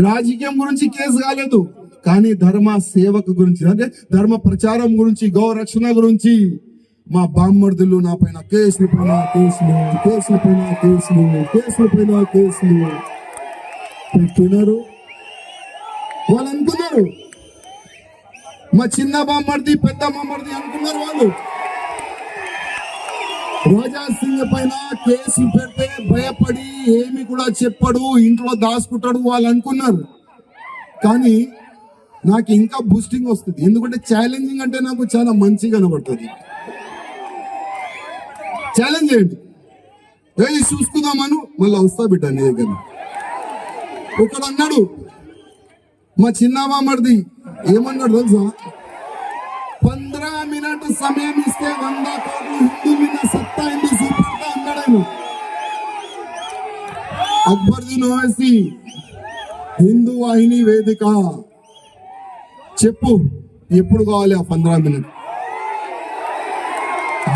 రాజకీయం గురించి కేసు కాలేదు. కానీ ధర్మ సేవక గురించి అంటే ధర్మ ప్రచారం గురించి గౌరక్షణ గురించి మా బామ్మర్దులు నా పైన కేసులు పైన కేసులు కేసుల పైన కేసులు కేసుల పైన కేసులు పెట్టినారు. వాళ్ళు అనుకున్నారు. మా చిన్న బామ్మర్ది పెద్ద బామ్మర్ది అనుకున్నారు వాళ్ళు. రోజా సింగ్ పైన కేసు పెడితే భయపడి ఏమి కూడా చెప్పడు ఇంట్లో దాచుకుంటాడు వాళ్ళు అనుకున్నారు. కానీ నాకు ఇంకా బూస్టింగ్ వస్తుంది. ఎందుకంటే ఛాలెంజింగ్ అంటే నాకు చాలా మంచిగా కనబడుతుంది. ఛాలెంజ్ చేయండి ఏ చూసుకుందామను. మళ్ళీ వస్తా బిడ్డ నీ దగ్గర. ఒకడు అన్నాడు మా చిన్నమామడిది ఏమన్నాడు తెలుసా? పంద్రా మినిట్ సమయం ఇస్తే వంద అక్బర్దీన్ ఓవైసీ హిందూ వాహిని వేదిక. చెప్పు ఎప్పుడు కావాలి ఆ పంద్రా మినిట్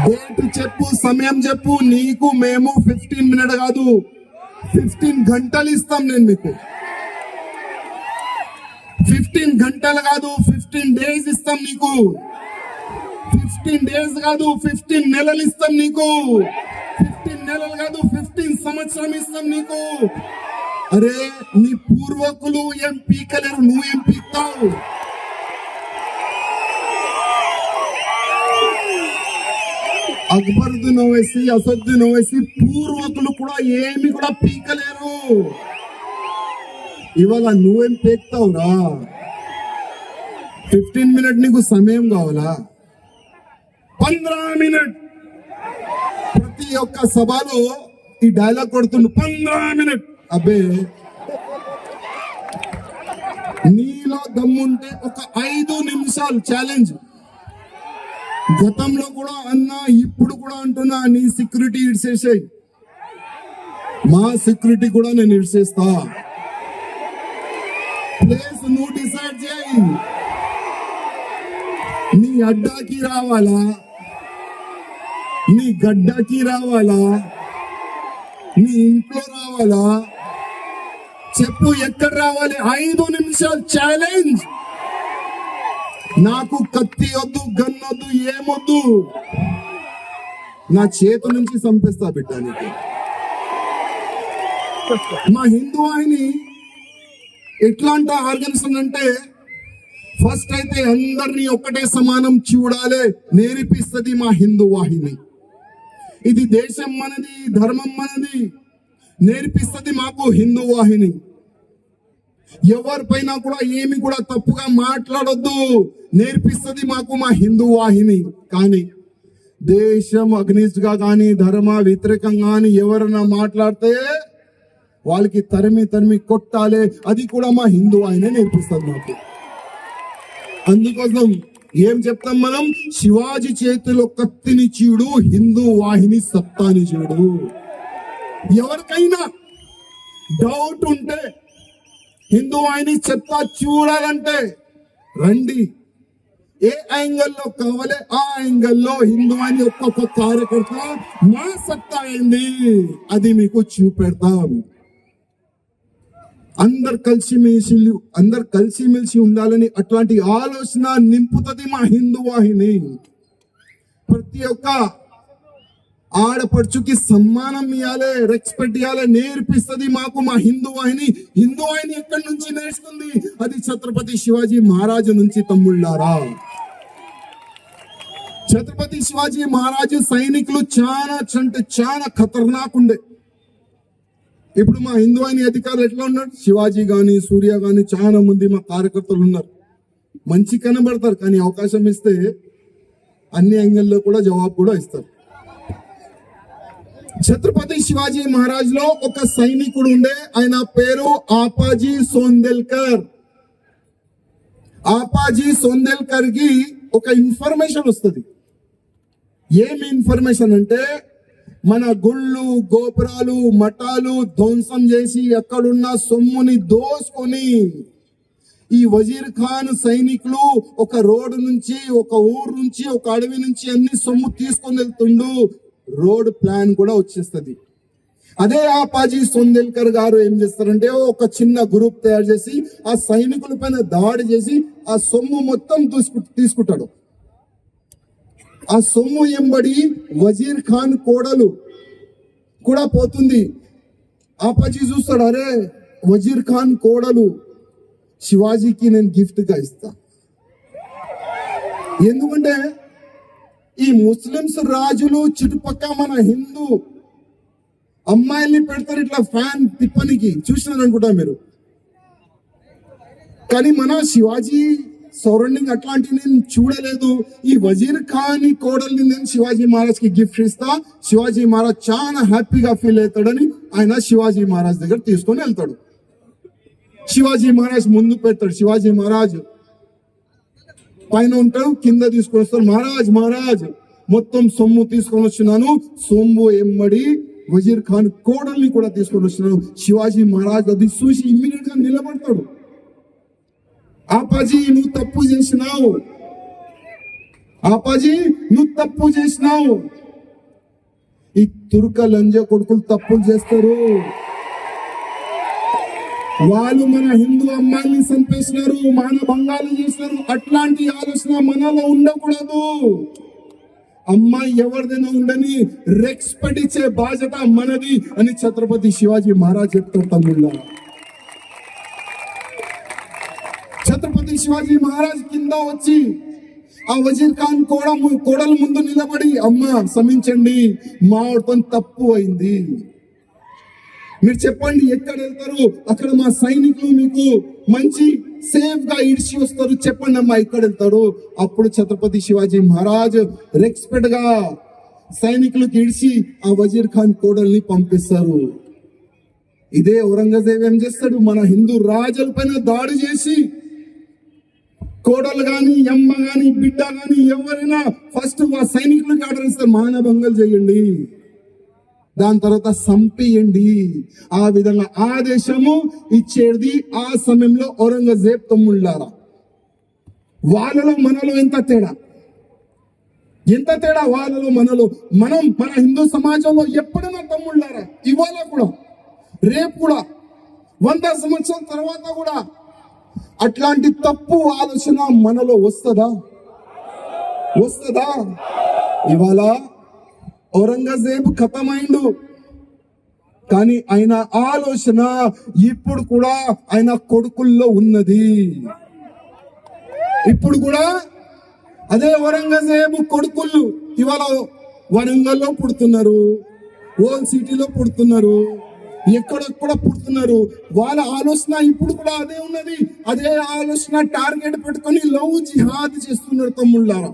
డేట్ చెప్పు సమయం చెప్పు నీకు మేము ఫిఫ్టీన్ మినిట్ కాదు ఫిఫ్టీన్ గంటలు ఇస్తాం నేను మీకు. ఫిఫ్టీన్ గంటలు కాదు ఫిఫ్టీన్ డేస్ ఇస్తాం నీకు. ఫిఫ్టీన్ డేస్ కాదు ఫిఫ్టీన్ నెలలు ఇస్తాం నీకు. కాదు ఫిఫ్టీన్ సంవత్సరం ఇస్తాం నీకు. అరే నీ పూర్వకులు ఏం పీకలేరు నువ్వు ఏం పీక్తావు అక్బరుద్దీన్ ఓవైసీ అసదుద్దీన్ ఓవైసీ పూర్వకులు కూడా ఏమి కూడా పీకలేరు. ఇవాళ నువ్వేం పీక్తావురా? ఫిఫ్టీన్ మినిట్ నీకు సమయం కావాలా? పంద్రా మినిట్. ప్రతి ఒక్క సభలో ఈ డైలాగ్ కొడుతుండు. పంద్రా మినిట్. అబ్బే. నీలో దమ్ముంటే ఒక ఐదు నిమిషాలు ఛాలెంజ్ గతంలో కూడా అన్నా ఇప్పుడు కూడా అంటున్నా నీ సెక్యూరిటీ ఇడిసేసాయి. మా సెక్యూరిటీ కూడా నేను ఇడిసేస్తా. ప్లేస్ నువ్వు డిసైడ్ చేయి. నీ అడ్డాకి రావాలా? నీ గడ్డకి రావాలా? నీ ఇంట్లో రావాలా? చెప్పు ఎక్కడ రావాలి? ఐదు నిమిషాలు ఛాలెంజ్ నాకు కత్తి వద్దు గన్ వద్దు ఏమొద్దు? నా చేతి నుంచి చంపేస్తా బిడ్డ నీకు. మా హిందూ వాహిని ఎట్లాంటి ఆర్గనైజేషన్ అంటే ఫస్ట్ అయితే అందరినీ ఒకటే సమానం చూడాలి నేర్పిస్తుంది మా హిందూ వాహిని. ఇది దేశం మనది ధర్మం మనది. నేర్పిస్తుంది మాకు హిందూ వాహిని. ఎవరిపైన కూడా ఏమి కూడా తప్పుగా మాట్లాడొద్దు. నేర్పిస్తుంది మాకు మా హిందూ వాహిని. కానీ దేశం అగ్నిస్ట్గా కానీ ధర్మ వ్యతిరేకంగా కానీ ఎవరైనా మాట్లాడితే వాళ్ళకి తరిమి తరిమి కొట్టాలి. అది కూడా మా హిందూ వాహిని నేర్పిస్తుంది మాకు. అందుకోసం ఏం చెప్తాం మనం? శివాజీ చేతిలో కత్తిని చీడు హిందూ వాహిని సత్తాని చీడు. ఎవరికైనా డౌట్ ఉంటే హిందూ వాహిని చెత్త చూడాలంటే రండి. ఏ యాంగిల్లో కావాలి ఆ యాంగిల్లో హిందూ అని ఒక్కొక్క కార్యకర్త మా సత్తా అయింది అది మీకు చూపెడతాం. అందరు కలిసిమెలిసి అందరు కలిసిమెలిసి ఉండాలని అట్లాంటి ఆలోచన నింపుతుంది మా హిందూ వాహిని. ప్రతి ఒక్క ఆడపడుచుకి సమ్మానం ఇవ్వాలి రెస్పెక్ట్ ఇవ్వాలి నేర్పిస్తుంది మాకు మా హిందూ వాహిని. హిందూ వాహిని ఎక్కడి నుంచి నేర్చుకుంది? అది ఛత్రపతి శివాజీ మహారాజు నుంచి తమ్ముళ్ళారా? ఛత్రపతి శివాజీ మహారాజు సైనికులు చాలా అంటే చాలా ఖతర్నాక్ ఉండే ఇప్పుడు మా హిందూ వాహిని అధికారులు ఎట్లా ఉన్నాడు శివాజీ కానీ సూర్య కానీ చాలా మంది మా కార్యకర్తలు ఉన్నారు. మంచి కనబడతారు కానీ అవకాశం ఇస్తే అన్ని యాంగిల్లో కూడా జవాబు కూడా ఇస్తారు. ఛత్రపతి శివాజీ మహారాజ్లో ఒక సైనికుడు ఉండే ఆయన పేరు ఆపాజీ సోందెల్కర్. ఆపాజీ సోందెల్కర్కి ఒక ఇన్ఫర్మేషన్ వస్తుంది. ఏమి ఇన్ఫర్మేషన్ అంటే మన గుళ్ళు గోపురాలు మఠాలు ధ్వంసం చేసి అక్కడున్న సొమ్ముని దోసుకొని ఈ వజీర్ ఖాన్ సైనికులు ఒక రోడ్డు నుంచి ఒక ఊరు నుంచి ఒక అడవి నుంచి అన్ని సొమ్ము తీసుకొని వెళ్తుండు రోడ్ ప్లాన్ కూడా వచ్చేస్తుంది. అదే ఆపాజీ సొందెల్కర్ గారు ఏం చేస్తారంటే ఒక చిన్న గ్రూప్ తయారు చేసి ఆ సైనికుల పైన దాడి చేసి ఆ సొమ్ము మొత్తం తీసుకు తీసుకుంటాడు. ఆ సొమ్ము ఎంబడి వజీర్ ఖాన్ కోడలు కూడా పోతుంది. ఆపాజీ చూస్తాడు అరే వజీర్ ఖాన్ కోడలు శివాజీకి నేను గిఫ్ట్గా ఇస్తా. ఎందుకంటే ఈ ముస్లిమ్స్ రాజులు చుట్టుపక్క మన హిందూ అమ్మాయిల్ని పెడతారు ఇట్లా ఫ్యాన్ తిప్పనికి. చూసినారు అనుకుంటా మీరు? కానీ మన శివాజీ సరౌండింగ్ అట్లాంటివి నేను చూడలేదు. ఈ వజీర్ ఖాన్ కోడల్ని నేను శివాజీ మహారాజ్కి గిఫ్ట్ ఇస్తా. శివాజీ మహారాజ్ చాలా హ్యాపీగా ఫీల్ అవుతాడని ఆయన శివాజీ మహారాజ్ దగ్గర తీసుకొని వెళ్తాడు. శివాజీ మహారాజ్ ముందు పెడతాడు. శివాజీ మహారాజ్ పైన ఉంటాడు కింద తీసుకొని వస్తాడు. మహారాజ్ మహారాజ్ మొత్తం సొమ్ము తీసుకొని వచ్చినాను. సొమ్ము ఎమ్మడి వజీర్ ఖాన్ కోడల్ని కూడా తీసుకొని వచ్చినాను. శివాజీ మహారాజ్ అది చూసి ఇమ్మీడియట్గా నిలబడతాడు. ఆపాజీ నువ్వు తప్పు చేసినావు ఆపాజీ నువ్వు తప్పు చేసినావు ఈ తుర్క లంజ కొడుకులు తప్పులు చేస్తారు. వాళ్ళు మన హిందూ అమ్మాయిని చంపేసినారు మాన భంగాలు చేసినారు. అట్లాంటి ఆలోచన మనలో ఉండకూడదు. అమ్మాయి ఎవరిదైనా ఉండని రెస్పెక్ట్ ఇచ్చే బాధ్యత మనది అని ఛత్రపతి శివాజీ మహారాజ్ చెప్తారు తమ్ముళ్ళ ఛత్రపతి శివాజీ మహారాజ్ కింద వచ్చి ఆ వజీర్ ఖాన్ కూడా కోడల ముందు నిలబడి అమ్మ క్షమించండి మాతో తప్పు అయింది. మీరు చెప్పండి ఎక్కడ వెళ్తారు? అక్కడ మా సైనికులు మీకు మంచి సేఫ్గా ఇడిచి వస్తారు. చెప్పండి అమ్మా ఎక్కడ వెళ్తారు? అప్పుడు ఛత్రపతి శివాజీ మహారాజ్ రెస్పెక్ట్గా సైనికులకు ఇడిచి ఆ వజీర్ ఖాన్ కోడల్ని పంపిస్తారు. ఇదే ఔరంగజేబ్ ఏం చేస్తాడు? మన హిందూ రాజుల పైన దాడి చేసి కోడలు గాని ఎమ్మ గాని బిడ్డ గాని ఎవరైనా ఫస్ట్ మా సైనికులకి ఆర్డర్ ఇస్తారు మానభంగాలు చేయండి. దాని తర్వాత సంపియండి ఆ విధంగా ఆదేశము ఇచ్చేది ఆ సమయంలో ఔరంగజేబ్ తమ్ముళ్ళారా. వాళ్ళలో మనలో ఎంత తేడా? ఎంత తేడా వాళ్ళలో మనలో? మనం మన హిందూ సమాజంలో ఎప్పుడైనా తమ్ముళ్ళారా? ఇవాళ కూడా రేపు కూడా వంద సంవత్సరాల తర్వాత కూడా అట్లాంటి తప్పు ఆలోచన మనలో వస్తుందా? వస్తుందా? ఇవాళ ఔరంగజేబు ఖతమైండు కానీ ఆయన ఆలోచన ఇప్పుడు కూడా ఆయన కొడుకుల్లో ఉన్నది. ఇప్పుడు కూడా అదే ఔరంగజేబు కొడుకులు ఇవాళ వరంగల్లో పుడుతున్నారు. ఓల్ సిటీలో పుడుతున్నారు. ఎక్కడెక్కడ పుడుతున్నారు? వాళ్ళ ఆలోచన ఇప్పుడు కూడా అదే ఉన్నది. అదే ఆలోచన టార్గెట్ పెట్టుకొని లవ్ జిహాద్ చేస్తున్నారు తమ్ముళ్ళారా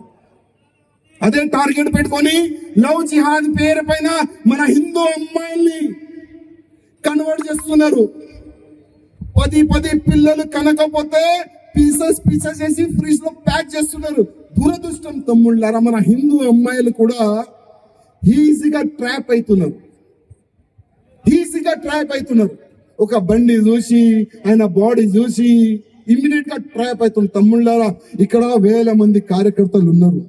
అదే టార్గెట్ పెట్టుకొని లవ్ జిహాద్ పేరు పైన మన హిందూ అమ్మాయిల్ని కన్వర్ట్ చేస్తున్నారు. పది పది పిల్లలు కనకపోతే పీసెస్ పీసెస్ చేసి ఫ్రిడ్జ్లో ప్యాక్ చేస్తున్నారు. దురదృష్టం తమ్ముళ్ళారా మన హిందూ అమ్మాయిలు కూడా ఈజీగా ట్రాప్ అవుతున్నారు. గా ట్రాప్ అవుతున్నారు. ఒక బండి చూసి ఆయన బాడీ చూసి ఇమ్మీడియట్గా ట్రాప్ అవుతున్నారు తమ్ముళ్ళారా ఇక్కడ వేల మంది కార్యకర్తలు ఉన్నారు.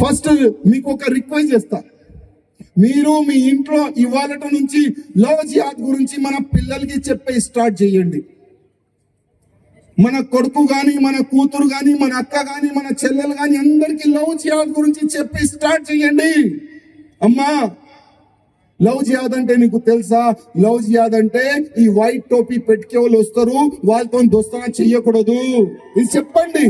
ఫస్ట్ మీకు ఒక రిక్వెస్ట్ చేస్తా. మీరు మీ ఇంట్లో ఇవాళ నుంచి లవ్ జిహాద్ గురించి మన పిల్లలకి చెప్పే స్టార్ట్ చేయండి. మన కొడుకు గాని మన కూతురు గాని మన అక్క గాని మన చెల్లెలు గాని అందరికి లవ్ జిహాద్ గురించి చెప్పి స్టార్ట్ చేయండి. అమ్మా లవ్ జియాద్ అంటే నీకు తెలుసా? లవ్ జియాద్ అంటే ఈ వైట్ టోపీ పెట్టుకే వాళ్ళు వస్తారు వాళ్ళతో దోస్తనా చెయ్యకూడదు. ఇది చెప్పండి.